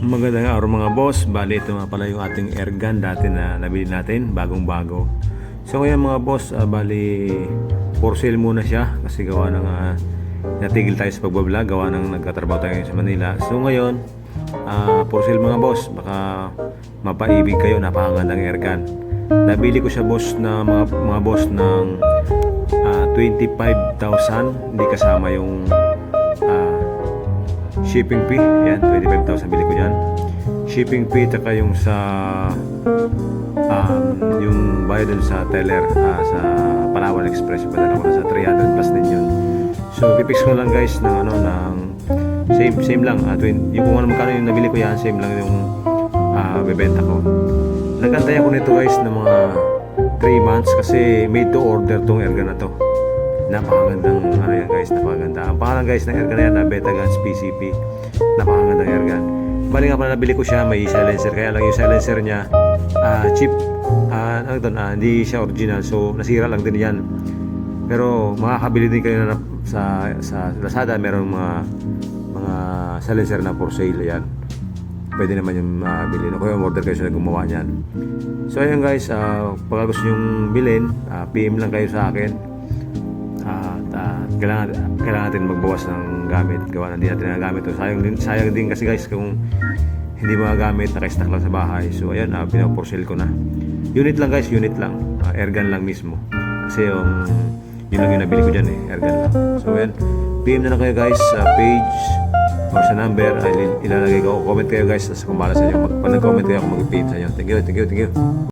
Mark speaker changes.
Speaker 1: Magandang araw mga boss. Bali ito nga pala yung ating air dati na nabili natin, bagong bago. So ngayon mga boss, ah, bali for sale muna siya kasi gawa ng ah, natigil tayo sa pagbablog, gawa ng nagkatrabaho tayo sa Manila. So ngayon, ah, for sale mga boss, baka mapaibig kayo, napakagandang air gun. Nabili ko siya boss na mga, mga boss ng ah, 25,000, hindi kasama yung ah, shipping fee. Yan, 25,000 bili ko dyan. Shipping fee, taka yung sa um, yung bayad dun sa teller ah, sa Palawan Express. Padala ko na sa 300 plus din yun. So, pipix ko lang guys ng ano, ng same, same lang. ah, twin, yung kung ano magkano yung nabili ko yan, same lang yung ah, bebenta ko. Nagantay ako nito guys ng mga 3 months kasi made to order tong airgun na to. Napakagandang ano yan guys, napakaganda. Ang pangalan guys ng airgun na yan na Betagans PCP. Napakagandang airgun. Bali nga pala nabili ko siya, may silencer. Kaya lang yung silencer niya, ah cheap, ah ano doon, ah, hindi siya original. So nasira lang din yan. Pero makakabili din kayo na sa, sa Lazada, meron mga mga silencer na for sale yan. Pwede naman yung. Uh, Kaya order kayo sa gumawa niyan. So ayun guys, ah, pagka gusto nyong bilhin, ah, PM lang kayo sa akin. Ah, kailangan, kailangan natin magbawas ng gamit. Gawa na hindi natin nagagamit. So, sayang, din, sayang din kasi guys kung hindi magagamit, naka-stack lang sa bahay. So ayun, uh, pinaporsel ko na. Unit lang guys, unit lang. Ah, airgun lang mismo. Kasi yung yun lang yung nabili ko dyan eh, airgun lang. So ayun, PM na lang kayo guys sa page or sa number. Ay, ilalagay ko. Comment kayo guys. Tapos kung bala sa inyo. Pag nag-comment kayo ako mag-PM sa inyo. Thank you, thank you, thank you.